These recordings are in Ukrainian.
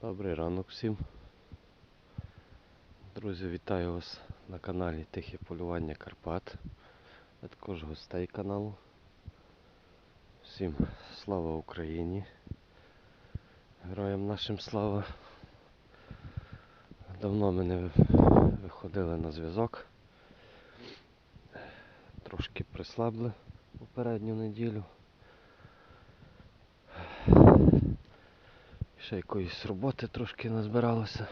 Добрий ранок всім. Друзі, вітаю вас на каналі Тихе Полювання Карпат, а також гостей каналу. Всім слава Україні! Героям нашим слава! Давно ми не виходили на зв'язок. Трошки прислабли попередню неділю. Ще якоїсь роботи трошки назбиралося.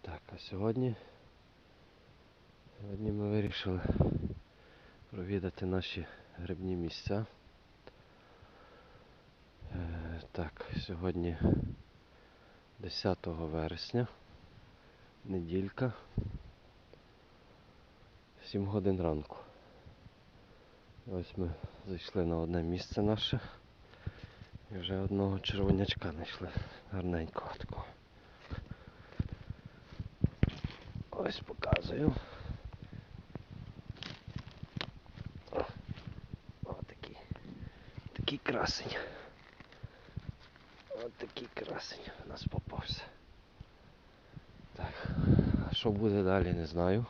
Так, а сьогодні, сьогодні ми вирішили провідати наші грибні місця. Е, Так, сьогодні 10 вересня, неділька, 7 годин ранку. Ось ми зайшли на одне місце наше. І вже одного червонячка знайшли гарненького такого. Ось показую. О, такий. Такий красень. Ось такий красень у нас попався. Так, а що буде далі, не знаю.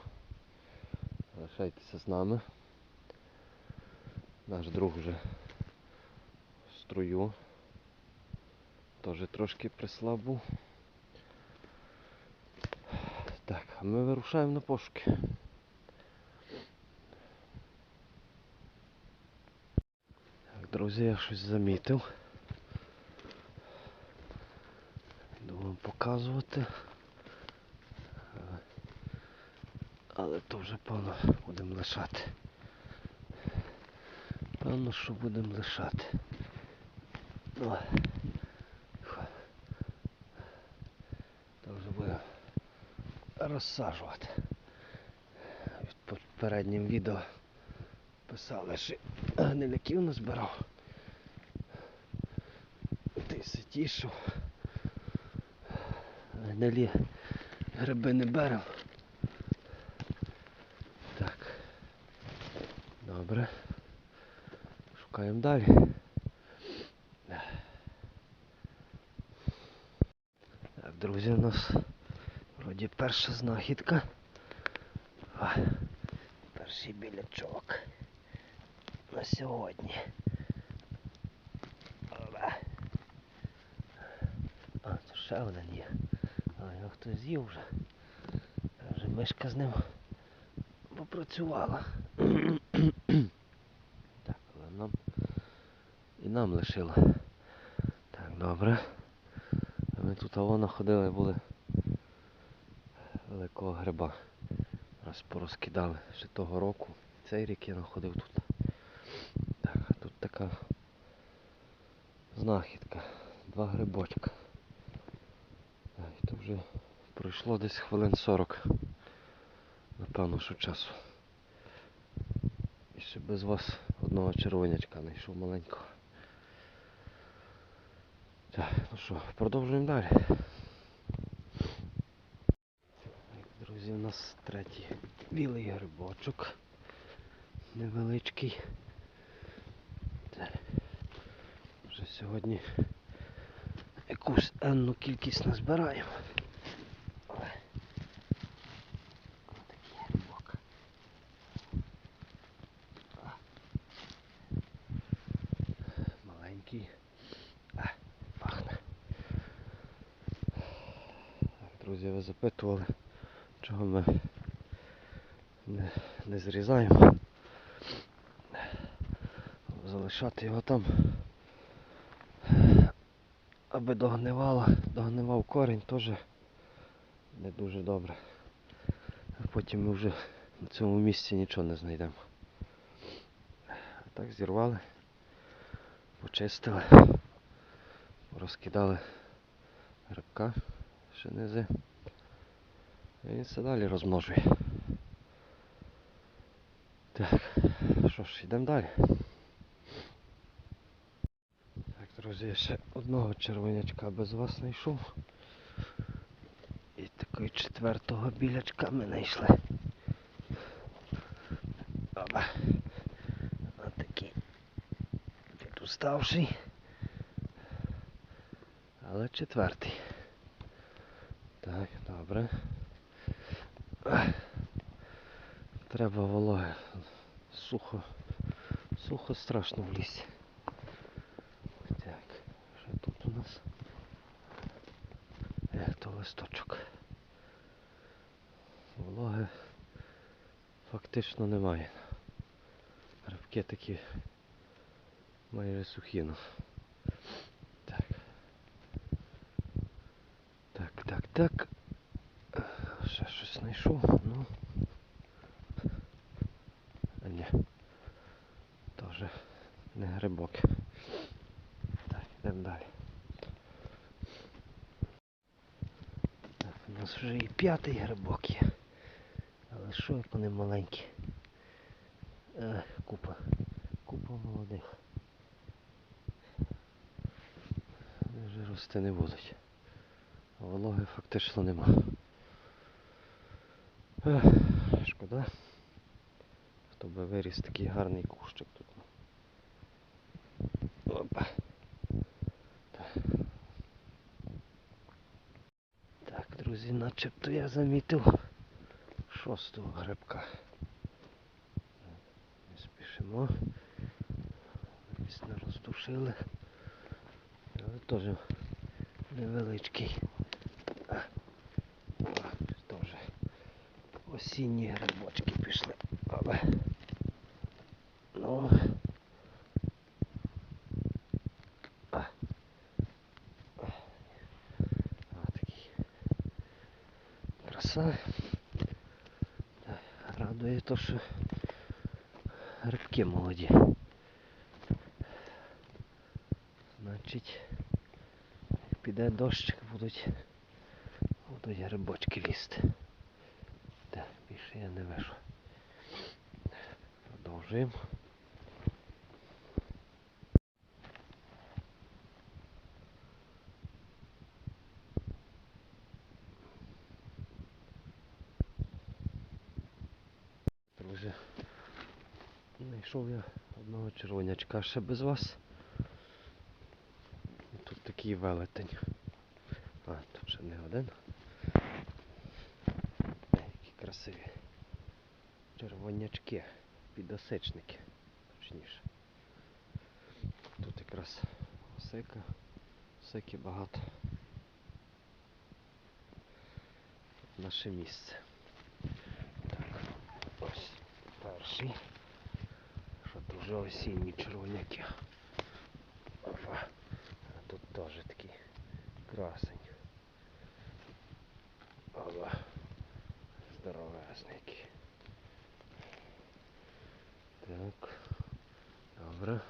Залишайтеся з нами. Наш друг вже струю. Теж трошки прислабу. Так, а ми вирушаємо на пошуки. Так, друзі, я щось замітив. Йду вам показувати. Але то вже певно будемо лишати. Певно, що будемо лишати. Ну, фу. то вже будемо розсаджувати. В попереднім відео писали, що гниляків назбирав. Ти ситішов. Гнилі гриби не беремо. Так. Добре. Шукаємо далі. Друзі, у нас перша знахідка. Перший білячок на сьогодні. А, це ще один є. А, його хтось з'їв вже. Вже мишка з ним попрацювала. так, але нам і нам лишила. Так, добре. Ми тут воно ходили, були великого гриба. Раз порозкидали ще того року. Цей рік я знаходив тут. Так, а тут така знахідка. Два грибочка. Так, і то вже пройшло десь хвилин 40. Напевно, що часу. І ще без вас одного червонячка знайшов маленького. Так, ну що, продовжуємо далі. Так, друзі, у нас третій білий грибочок. Невеличкий. Так. Вже сьогодні якусь енну кількість назбираємо. Друзі, ви запитували, чого ми не, не зрізаємо. Залишати його там, аби догнивала, догнивав корінь теж не дуже добре. А потім ми вже на цьому місці нічого не знайдемо. Так зірвали, почистили, розкидали грибка, ще низи. І він все далі розмножує. Так, що ж, йдемо далі. Так, друзі, ще одного червонячка без вас знайшов. І такого четвертого білячка ми знайшли. Опа. Ось такий. Тут. Але четвертий. Так, добре. Треба вологи. Сухо. Сухо страшно в лісі. Так, що тут у нас? Е, то листочок. Вологи фактично немає. Грибки такі майже сухі. Так. Так, так, так. Ще щось знайшов. Ну. А ні. Тоже не грибок. Так, йдемо далі. Так, у нас вже і п'ятий грибок є. Але що як вони маленькі? Е, купа. Купа молодих. Вони вже рости не будуть. Вологи фактично нема. Ех, шкода. Хто би виріс такий гарний кущик тут. Опа. Так. Друзі, начебто я замітив шостого грибка. Не спішимо. Десь не роздушили. Але теж невеличкий. Теж осінні грибочки пішли. Але. Ну. А. А, такий. Краса. Так, Радує то, що рибки молоді. Значить, як піде дощик, будуть, будуть грибочки лізти. Так, більше я не вижу. Продовжуємо. Друзі, знайшов я одного червонячка ще без вас. Тут такий велетень. А, тут ще не один. Е, Які красиві. Червонячки, підосичники, точніше. Тут якраз осика, осики багато. Наше місце. Так, ось перший. Що дуже осінні червоняки. Опа. Тут теж такий красень. Ова. Здоровезний який. Так. Добре.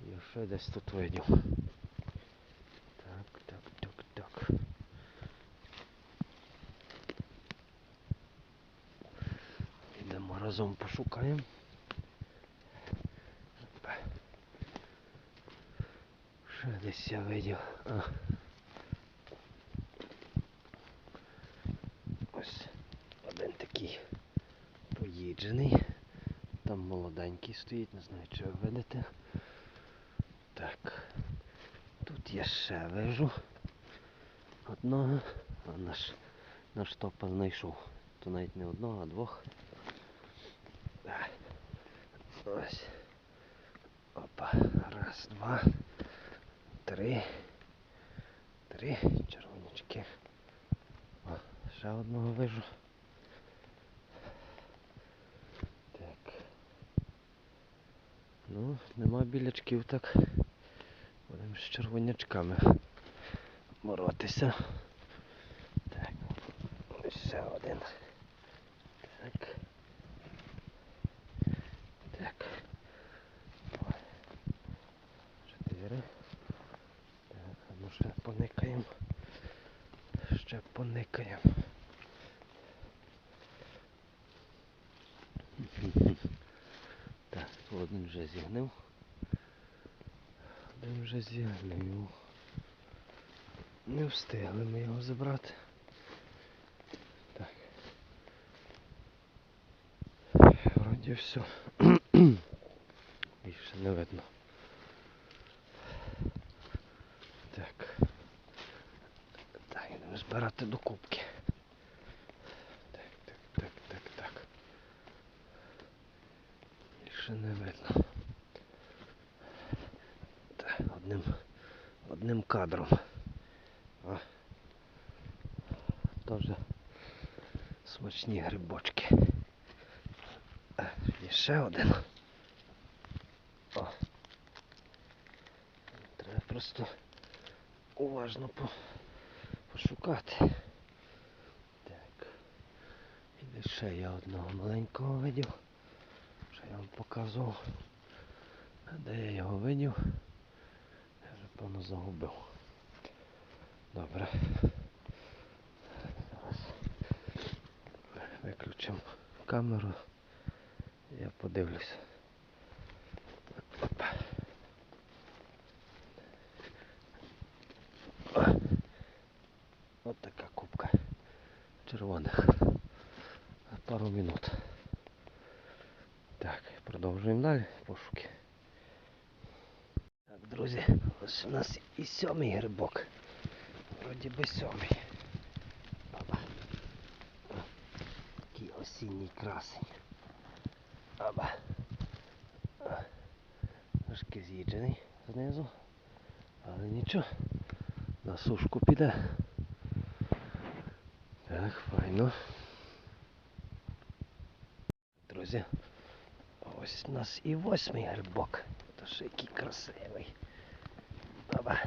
Я ще десь тут видів. Так, так, так, так. Йдемо разом пошукаємо. Ще десь я видів. А. Ось один такий поїджений. Там молоденький стоїть, не знаю, чи ви видите. Так. Тут я ще вижу одного. А наш, наш топа знайшов. То навіть не одного, а двох. Так. Ось. Опа. Раз, два, три. Три червонячки. О, ще одного вижу. Так. Ну, нема білячків так. Будемо з червонячками боротися. Так. Ще один. Так. Так. Два. Чотири. Так, а ну ще поникаємо. Ще поникаємо. Так, один вже зігнив. Один вже зігнив. Не встигли ми його забрати. Так. Вроді все. Більше не видно. Так. збирати до кубки. Так, так, так, так, так. Більше не видно. Так, одним, одним кадром. О. Тоже смачні грибочки. Е, Є ще один. О. Треба просто уважно по, пошукати. Так. І ще я одного маленького видів. Показував. Де я його видів? Я вже певно загубив. Добре. Зараз виключимо камеру. Я подивлюся. Опа. О. Така кубка червоних. Пару минут. Так, продовжуємо пошуки. Так, друзі, ось у нас і сьомий грибок. Вроді би сьомий. Опа. Такий осінній красень. Опа. О, Трошки з'їджений знизу. Але нічого. На сушку піде. Так, файно. Друзі, ось у нас і восьмий грибок. То ще який красивий. Опа.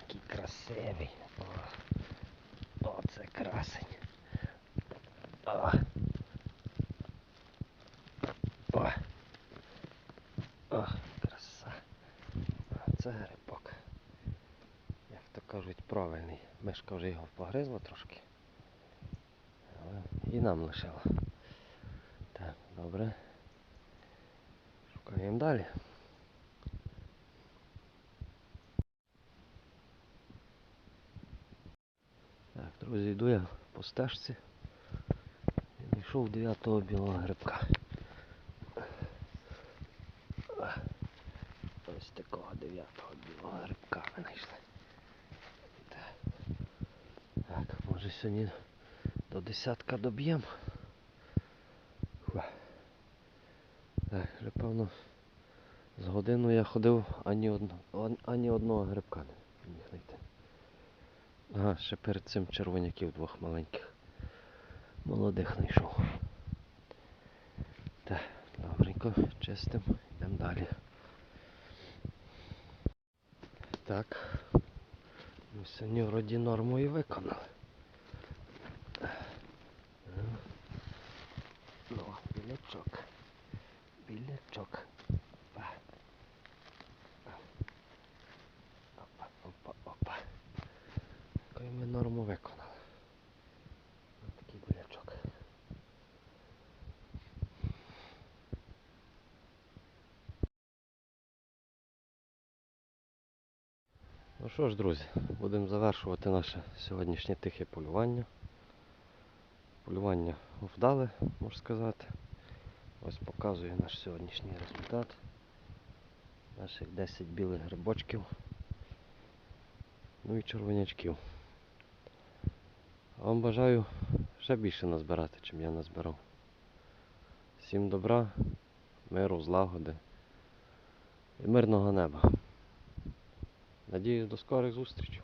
Який красивий. О, О це красень. О. О. О, краса. А це грибок. Як то кажуть, правильний. Мишка вже його погризла трошки. Але і нам лишила. Так, добре. Шукаємо далі. Так, друзі, йду я по стежці. Знайшов дев'ятого білого грибка. Ось такого дев'ятого білого грибка ми знайшли. Так, може сьогодні до десятка доб'ємо. Так, вже певно з годину я ходив ані, одно, ані одного грибка не міг знайти. Ага, ще перед цим червоняків двох маленьких. Молодих знайшов. Так, добренько, чистим, йдемо далі. Так. Ми сьогодні вроді норму і виконали. Ну, білячок. Білячок. Опа. Опа, опа, опа. Такий ми норму виконали. Ось такий білячок. Ну що ж, друзі, будемо завершувати наше сьогоднішнє тихе полювання. Полювання вдале, можна сказати. Ось показує наш сьогоднішній результат. Наших 10 білих грибочків. Ну і червонячків. А вам бажаю ще більше назбирати, чим я назбирав. Всім добра, миру, злагоди і мирного неба. Надіюсь, до скорих зустрічей.